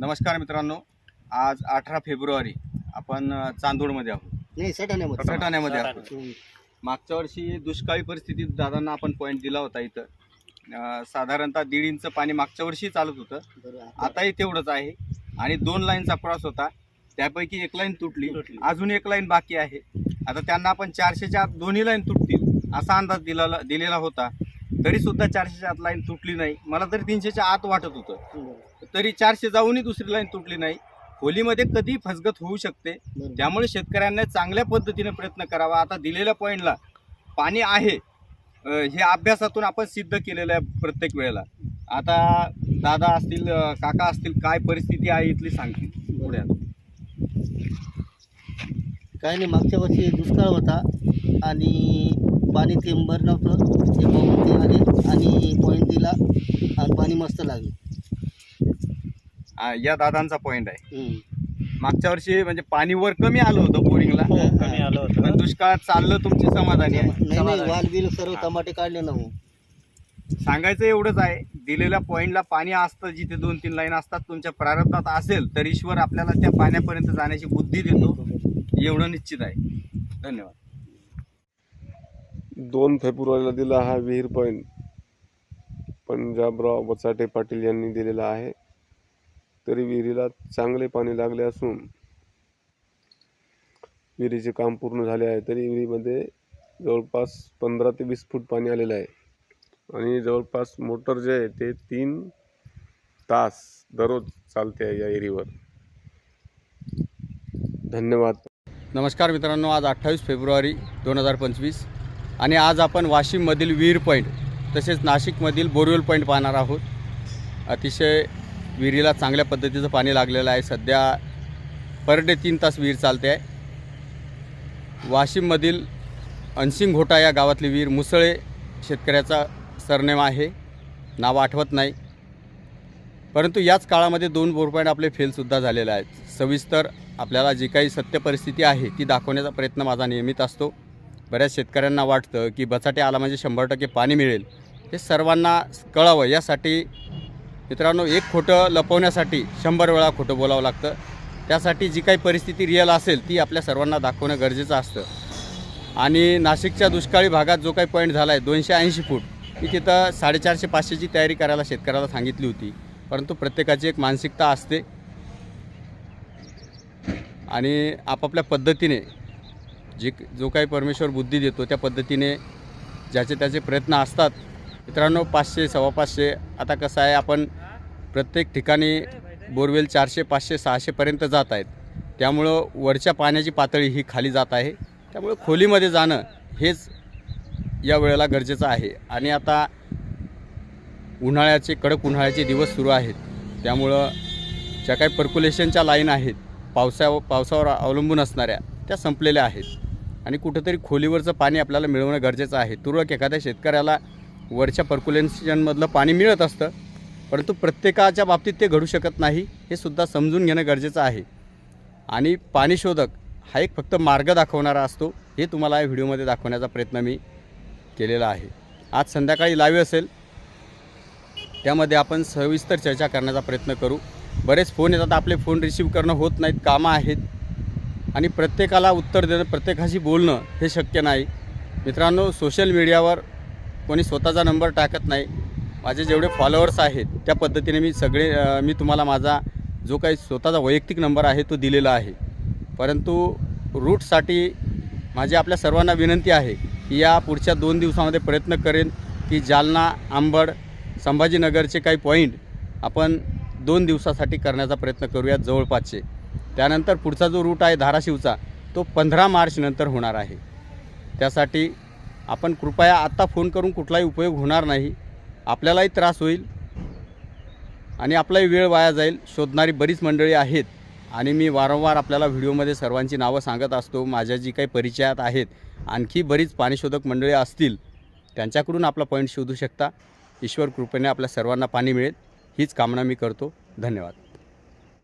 नमस्कार मित्रांनो आज अठरा फेब्रुवारी आपण चांदोडमध्ये आहोत. नाही सटाण्यामध्ये. सटाण्यामध्ये आहोत. मागच्या वर्षी दुष्काळी परिस्थितीत दादांना आपण पॉईंट दिला होता इथं. अ, साधारणतः दीड इंच पाणी मागच्या वर्षी चालत होतं. आताही तेवढंच आहे. आणि दोन लाईनचा क्रॉस होता. त्यापैकी एक लाईन तुटली. तुटली. अजून एक लाईन बाकी आहे. आता त्यांना आपण चारशेच्या आत दोन्ही लाईन तुटतील असा अंदाज दिला दिलेला होता. तरी सुद्धा चारशेच्या आत लाईन तुटली नाही. मला तरी तीनशेच्या आत वाटत होतं. तरी चारशे जाऊनही दुसरी लाईन तुटली नाही. होलीमध्ये कधी फसगत होऊ शकते. त्यामुळे शेतकऱ्यांना चांगल्या पद्धतीने प्रयत्न करावा. आता दिलेल्या पॉईंटला पाणी आहे. हे अभ्यासातून आपण सिद्ध केलेलं आहे प्रत्येक वेळेला. आता दादा असतील काका असतील काय परिस्थिती आहे इथली सांगतील. पुढे. काय नाही मागच्या वर्षी दुष्काळ होता. आणि पाणी थेंबर नव्हतं ते मोमबत्ती आले आणि पॉईंट दिला आणि पाणी मस्त लागले. आ, या दादांचा पॉईंट आहे. मागच्या वर्षी म्हणजे पाणी वर कमी आलं होतं बोरिंगला हो, कमी आलं पण होतं दुष्काळात चाललं तुमची समाधानी आहे. नाही नाही वाल बिल सर्व टमाटे काढले ना हो. सांगायचं एवढंच आहे दिलेल्या पॉईंटला पाणी असतं जिथे दोन तीन लाईन असतात तुमच्या प्रारब्धात असेल तर ईश्वर आपल्याला त्या पाण्यापर्यंत जाण्याची बुद्धी देतो. एवढं निश्चित आहे. धन्यवाद. दोन फेब्रुवारीला दिला हा विहीर पॉईंट पंजाबराव बचाटे पाटील यांनी दिलेला आहे. तरी विहिरीला चांगले पाणी लागले असून विहिरीचे काम पूर्ण झाले आहे. तरी विहिरीमध्ये जवळपास पंधरा ते वीस फूट पाणी आलेलं आहे. आणि जवळपास मोटर जे आहे ते तीन तास दररोज चालते आहे या विहिरीवर. धन्यवाद. नमस्कार मित्रांनो आज अठ्ठावीस फेब्रुवारी दोन हजार पंचवीस. आणि आज आपण वाशिममधील विहीर पॉईंट तसेच नाशिकमधील बोरवेल पॉईंट पाहणार आहोत. अतिशय विहिरीला चांगल्या पद्धतीचं पाणी लागलेलं आहे. सध्या पर डे तीन तास विहीर चालते आहे. वाशिममधील अनसिंग घोटा या गावातली विहीर मुसळे शेतकऱ्याचा सरनेम आहे. नाव आठवत नाही. परंतु याच काळामध्ये दोन बोरपॉईंट आपले फेलसुद्धा झालेले आहेत. सविस्तर आपल्याला जी काही सत्य परिस्थिती आहे ती दाखवण्याचा प्रयत्न माझा नियमित असतो. बऱ्याच शेतकऱ्यांना वाटतं की बचाटे आला म्हणजे शंभर टक्के पाणी मिळेल. हे सर्वांना कळावं. यासाठी मित्रांनो एक खोटं लपवण्यासाठी शंभर वेळा खोटं बोलावं लागतं. त्यासाठी जी काही परिस्थिती रिअल असेल ती आपल्या सर्वांना दाखवणं गरजेचं असतं. आणि नाशिकच्या दुष्काळी भागात जो काही पॉईंट झाला आहे दोनशे ऐंशी फूट मी तिथं साडेचारशे पाचशेची तयारी करायला शेतकऱ्याला सांगितली होती. परंतु प्रत्येकाची एक मानसिकता असते. आणि आपापल्या पद्धतीने जे जो काही परमेश्वर बुद्धी देतो त्या पद्धतीने ज्याचे त्याचे प्रयत्न असतात. मित्रांनो पाचशे सव्वा पाचशे आता कसं आहे आपण प्रत्येक ठिकाणी बोरवेल चारशे पाचशे सहाशेपर्यंत जात आहेत. त्यामुळं वरच्या पाण्याची पातळी ही खाली जात आहे. त्यामुळं खोलीमध्ये जाणं हेच या वेळेला गरजेचं आहे. आणि आता उन्हाळ्याचे कडक उन्हाळ्याचे दिवस सुरू आहेत. त्यामुळं ज्या काही पर्क्युलेशनच्या लाईन आहेत पावसा पावसावर अवलंबून असणाऱ्या त्या संपलेल्या आहेत. आणि कुठंतरी खोलीवरचं पाणी आपल्याला मिळवणं गरजेचं आहे. तुरळक एखाद्या शेतकऱ्याला वरच्या पर्क्युलेशनमधलं पाणी मिळत असतं परंतु प्रत्येकाच्या बाबतीत ते घडू शकत नाही हे सुद्धा समजून घेणं गरजेचं आहे. आणि पाणी शोधक हा एक फक्त मार्ग दाखवणारा असतो हे तुम्हाला या व्हिडिओमध्ये दाखवण्याचा प्रयत्न मी केलेला आहे. आज संध्याकाळी लावी असेल त्यामध्ये आपण सविस्तर चर्चा करण्याचा प्रयत्न करू. बरेच फोन येतात आपले फोन रिसीव करणं होत नाहीत कामं आहेत. आणि प्रत्येकाला उत्तर देणं प्रत्येकाशी बोलणं हे शक्य नाही. मित्रांनो सोशल मीडियावर कोणी स्वतःचा नंबर टाकत नाही. माझे जेवढे फॉलोअर्स आहेत त्या पद्धतीने मी सगळे मी तुम्हाला माझा जो काही स्वतःचा वैयक्तिक नंबर आहे तो दिलेला आहे. परंतु रूटसाठी माझी आपल्या सर्वांना विनंती आहे की या पुढच्या दोन दिवसामध्ये प्रयत्न करेन की जालना आंबड संभाजीनगरचे काही पॉईंट आपण दोन दिवसासाठी करण्याचा प्रयत्न करूयात जवळपासचे. त्यानंतर पुढचा जो रूट आहे धाराशिवचा तो पंधरा मार्चनंतर होणार आहे. त्यासाठी आपण कृपया आत्ता फोन करून कुठलाही उपयोग होणार नाही. आपल्यालाही त्रास होईल आणि आपलाही वेळ वाया जाईल. शोधणारी बरीच मंडळी आहेत आणि मी वारंवार आपल्याला व्हिडिओमध्ये सर्वांची नावं सांगत असतो. माझ्या जी काही परिचयात आहेत आणखी बरीच पाणीशोधक मंडळी असतील त्यांच्याकडून आपला पॉईंट शोधू शकता. ईश्वर कृपेने आपल्या सर्वांना पाणी मिळेल. हीच कामना मी करतो. धन्यवाद.